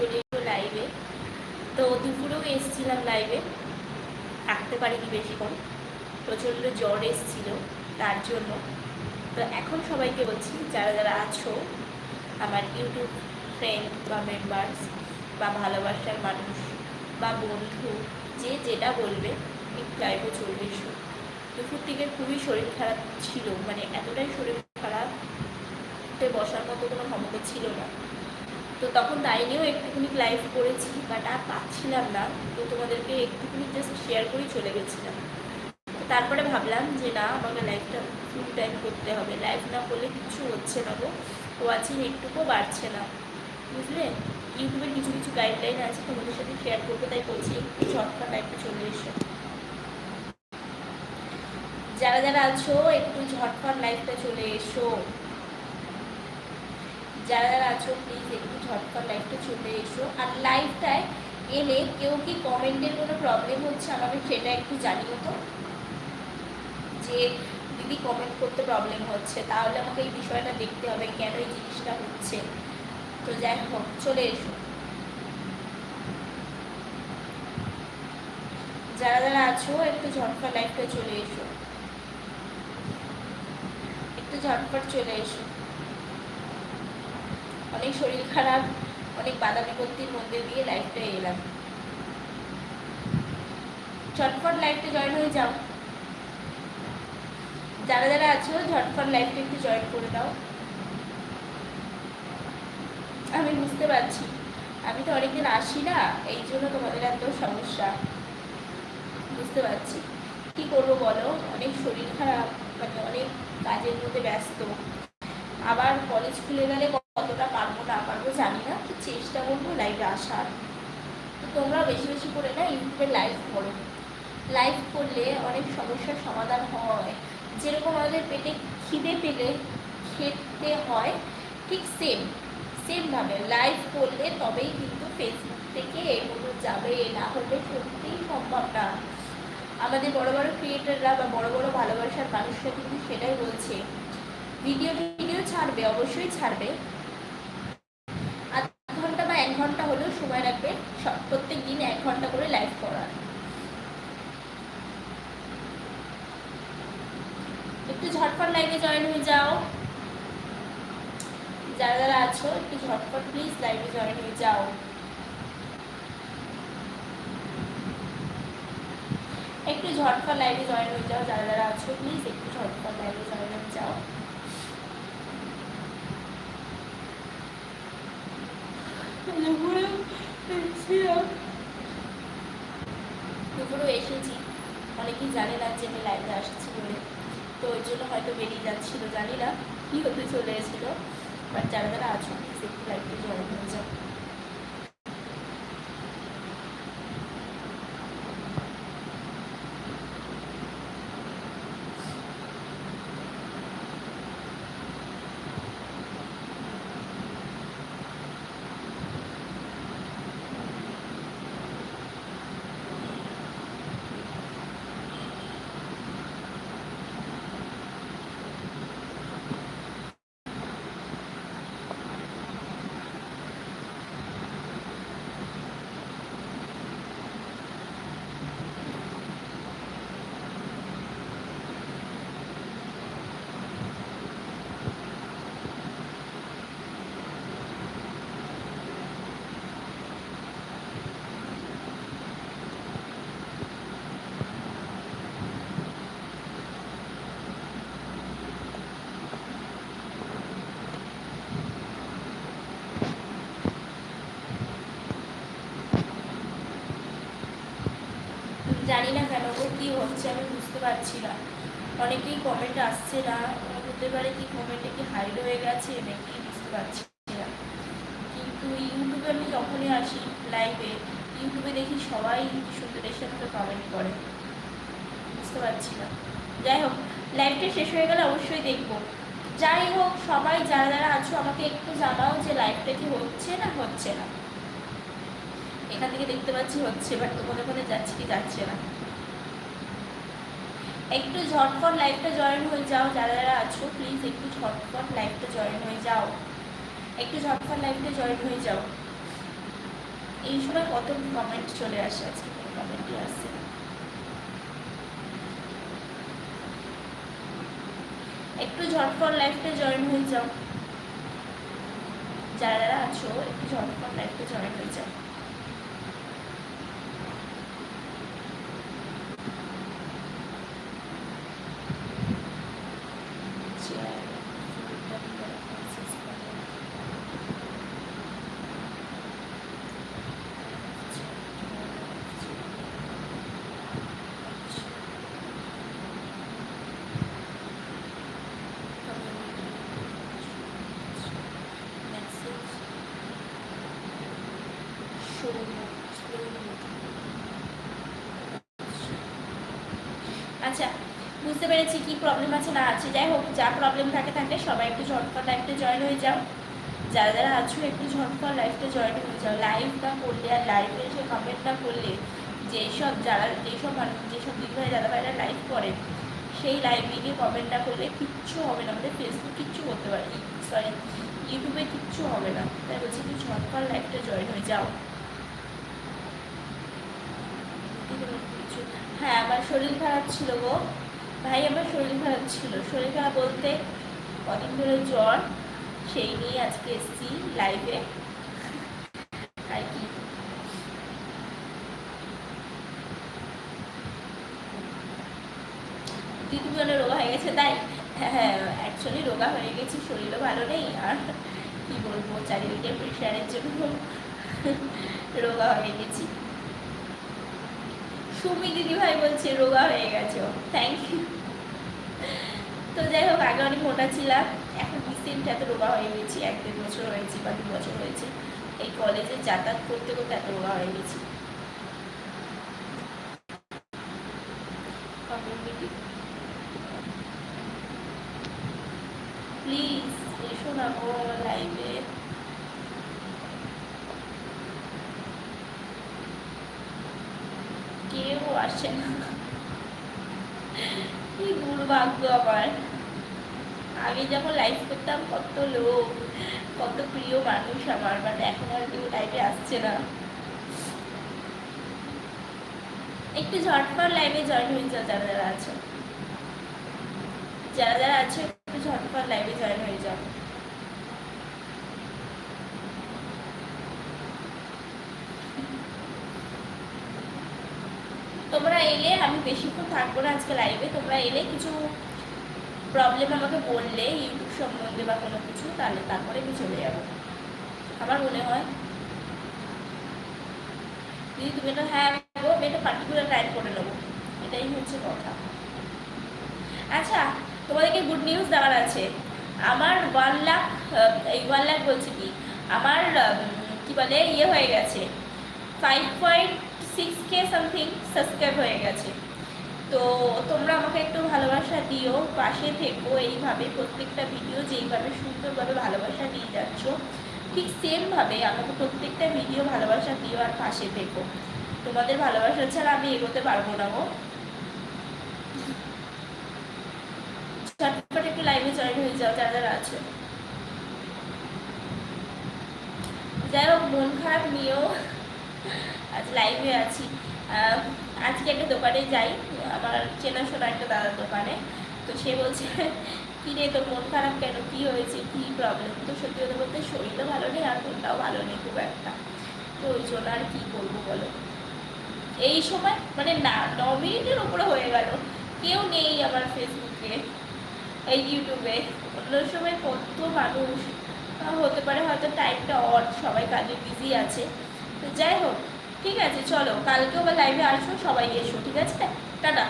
চলে এলো লাইভে তো দুপুরেও এসেছিলাম লাইভে থাকতে পারিনি বেশিক্ষণ। প্রচণ্ড জ্বর এসেছিল তার জন্য। তো এখন সবাইকে বলছি, যারা যারা আছো, আমার ইউটিউব ফ্রেন্ড বা মেম্বার্স বা ভালোবাসার মানুষ বা বন্ধু, যে যেটা বলবে, একটু লাইভে চলবে দুপুর থেকে খুবই শরীর খারাপ ছিল মানে এতটাই শরীর খারাপ বসার মতো কোনো ক্ষমতা ছিল না। তো তখন তাই নিয়েও একটুখানি লাইভ করেছি বাট আর পাচ্ছিলাম না। তো তোমাদেরকে একটুখানি জাস্ট শেয়ার করেই চলে গেছিলাম। তারপরে ভাবলাম যে না, আমাকে লাইফটা ফুল টাইম করতে হবে। লাইফ না করলে কিছু হচ্ছে না গো। ওয়াচিং একটুকুও বাড়ছে না। বুঝলে? ইউটিউবের কিছু কিছু গাইডলাইন আছে, তোমাদের সাথে শেয়ার করব, তাই বলছি, একটু শর্টকাট লাইভটা চলে এসো। যারা যারা আছো, একটু ঝটপট লাইফটা চলে এসো। যারা যারা আছো প্লিজ একটু ঝটপট লাইভটা চলে এসো। আর লাইভটায় এলে কেউ কি কমেন্টের কোনো প্রবলেম হচ্ছে আমাকে সেটা একটু জানিও তো। যে দিদি কমেন্ট করতে প্রবলেম হচ্ছে, তাহলে আমাকে এই বিষয়টা দেখতে হবে কেন এই জিনিসটা হচ্ছে। তো যাই হোক, চলে এসো। যারা যারা আছো, একটু ঝটপট লাইভটা চলে এসো। একটু ঝটপট চলে এসো। অনেক শরীর খারাপ, অনেক বাধা বিপত্তির মধ্যে দিয়ে লাইফটা এলাম। ঝটপট লাইফটা জয়েন হয়ে যাও। যারা যারা আছো ঝটপট লাইফটা একটু জয়েন করে দাও আমি বুঝতে পারছি। আমি তো অনেকদিন আসি না, এই জন্য তোমাদের এত সমস্যা। বুঝতে পারছি। কি করব বলো? অনেক শরীর খারাপ মানে অনেক কাজের মধ্যে ব্যস্ত। আবার কলেজ খুলে গেলে কতটা পারব না পারব জানি না, তো চেষ্টা করব লাইভে আসার। তো তোমরা বেশি বেশি করে না ইউটিউবে লাইভ করো লাইভ করলে অনেক সমস্যার সমাধান হয়। যেরকম আমাদের পেটে খিদে পেলে খেতে হয়, ঠিক সেম সেমভাবে লাইভ করলে তবেই কিন্তু ফেসবুক থেকে এগুলো যাবে, না হলে সত্যিই সম্ভব না। আমাদের বড় বড় ক্রিয়েটাররা বা বড় বড় ভালোবাসার মানুষরা কিন্তু সেটাই বলছে। ভিডিও ভিডিও ছাড়বে, অবশ্যই ছাড়বে আধ ঘণ্টা বা এক ঘণ্টা হলেও সময় রাখবে সব- প্রত্যেক দিন এক ঘণ্টা করে লাইভ করার একটু ঝটপট লাইভে জয়েন হয়ে যাও। যারা যারা আছো একটু ঝটপট প্লিজ লাইভে জয়েন হয়ে যাও। একটু ঝটপট লাইভে জয়েন হয়ে যাও যারা যারা আছো প্লিজ একটু ঝটপট লাইভে জয়েন হয়ে যাও। দুপুরেও এসেছি। অনেকেই জানে না যে আমি লাইভে আসছি বলে। তো ওই জন্য হয়তো বেরিয়ে যাচ্ছিল, জানি না। কী হতে চলে এসেছিল? বাট যারা যারা আছো সেফটি লাইভে জয়েন হয়ে যাও। জানি না কেন গো, কী হচ্ছে আমি বুঝতে পারছি না। অনেকেই কমেন্ট আসছে না, হতে পারে কি কমেন্টে কি হাইড হয়ে গেছে, নাকি বুঝতে পারছি না। কিন্তু ইউটিউবে আমি যখনই আসি লাইভে ইউটিউবে দেখি সবাই সুন্দরের সাথে কমেন্ট করে। বুঝতে পারছি না। যাই হোক লাইভটা শেষ হয়ে গেলে অবশ্যই দেখব। যাই হোক, সবাই যারা যারা আছো, আমাকে একটু জানাও যে লাইভটা কি হচ্ছে না হচ্ছে না। এখান থেকে দেখতে পাচ্ছি হচ্ছে বাট তোমাদের মধ্যে যাচ্ছে কি যাচ্ছে না। একটু ঝটফট লাইভটা জয়েন হয়ে যাও, যারা যারা আছো প্লিজ একটু ঝটফট লাইভটা জয়েন হয়ে যাও। একটু ঝটফট লাইভটা জয়েন হয়ে যাও। এই সময় কত কমেন্ট চলে আসে আজকে কমেন্টই আসছে একটু ঝটফট লাইফটা জয়েন হয়ে যাও। যারা যারা আছো, একটু ঝটফট লাইফটা জয়েন হয়ে যাও। আচ্ছা বুঝতে পেরেছি কি প্রবলেম আছে না আছে। যাই হোক, যা প্রবলেম থাকে থাকে সবাই একটু ঝটপট লাইফটা জয়েন হয়ে যাও। যারা যারা আছো, একটু ঝটপট লাইফটা জয়েন হয়ে যাও। লাইভ করলে আর লাইভে এসে কমেন্ট না করলে, যেসব যারা, যেসব মানুষ, যেসব দিদি ভাই, দাদা ভাইরা লাইভ করে, সেই লাইভে গিয়ে কমেন্ট না করলে কিচ্ছু হবে না। আমাদের ফেসবুক কিচ্ছু করতে পারে সরি ইউটিউবে কিচ্ছু হবে না। তাই বলছি একটু ঝটপট লাইফটা জয়েন হয়ে যাও। হ্যাঁ আমার শরীর খারাপ ছিল গো। ভাই, আমার শরীর খারাপ ছিল। শরীর খারাপ বলতে কদিন ধরে জ্বর, সেই নিয়ে আজকে এসেছি লাইভে আর কি? রোগা হয়ে গেছে, তাই? হ্যাঁ অ্যাকচুয়ালি রোগা হয়ে গেছি, শরীরও ভালো নেই। আর কি বলব, চারিদিকে প্রেশারের জন্য রোগা হয়ে গেছি। সুমি দিদি ভাই বলছে, রোগা হয়ে গেছে থ্যাংক ইউ তো যাই হোক, আগে অনেক মোটা ছিলাম, এখন রিসেন্ট এত রোগা হয়ে গেছি, এক দেড় বছর হয়েছি বা দু বছর হয়েছে, এই কলেজে যাতায়াত করতে করতে এত রোগা হয়ে গেছি। প্লিজ এসো না গো লাইভে কেউ আসে কি দুর্ভাগ্য আমার। আগে যখন লাইভ করতাম, কত লোক, কত প্রিয় মানুষ আমার। বাট এখন আর কেউ লাইভে আসছে না। একটু ঝটপট লাইভে জয়েন হয়ে যাও যারা যারা আছে। যারা যারা আছে, একটু ঝটপট লাইভে জয়েন হয়ে যাও। তোমরা এলে, আমি বেশিক্ষণ থাকব না আজকে লাইভে তোমরা এলে কিছু প্রবলেম আমাকে বললে ইউটিউব সম্বন্ধে বা কোনো কিছু, তাহলে তারপরে আমি চলে যাব। আমার মনে হয়। দিদি, তুমি এটা হ্যাঁ গো আমি এটা পার্টিকুলার টাইম করে নেব। এটাই হচ্ছে কথা। আচ্ছা তোমাদেরকে গুড নিউজ দেওয়ার আছে। আমার ওয়ান লাখ এই ওয়ান লাখ বলছি কি? আমার কি বলে ইয়ে হয়ে গেছে। ফাইভ পয়েন্ট সিক্স কে সামথিং সাবস্ক্রাইব হয়ে গেছে। তো তোমরা আমাকে একটু ভালোবাসা দিও, পাশে থেকো, এইভাবে প্রত্যেকটা ভিডিও যেইভাবে সুন্দরভাবে ভালোবাসা দিয়ে যাচ্ছ, ঠিক সেমভাবে আমাকে প্রত্যেকটা ভিডিও ভালোবাসা দিও আর পাশে থেকো। তোমাদের ভালোবাসা ছাড়া আমি এগোতে পারব না গো। ঝটপট একটু লাইভে জয়েন হয়ে যাও যারা যারা আছে। যাই হোক, মন খারাপ নিয়েও আজ লাইভে আছি। আজকে একটা দোকানে যাই। আমার চেনাশোনা একটা দাদার দোকানে। তো সে বলছে কী রে তোর মন খারাপ কেন? কী হয়েছে? কী প্রবলেম তো সত্যি কথা বলতে শরীরও ভালো নেই, আর মনটাও ভালো নেই খুব একটা। তো ওই জন্য আর কী করব বলো? এই সময় মানে না, ন মিনিটের উপরে হয়ে গেল। কেউ নেই আমার ফেসবুকে এই ইউটিউবে অন্য সময় কত মানুষ হতে পারে হয়তো টাইমটা অড সবাই কাজে বিজি আছে। তো যাই হোক, ঠিক আছে, চলো, কালকে বা লাইভে আসো, সবাই এসো, ঠিক আছে? টাটা।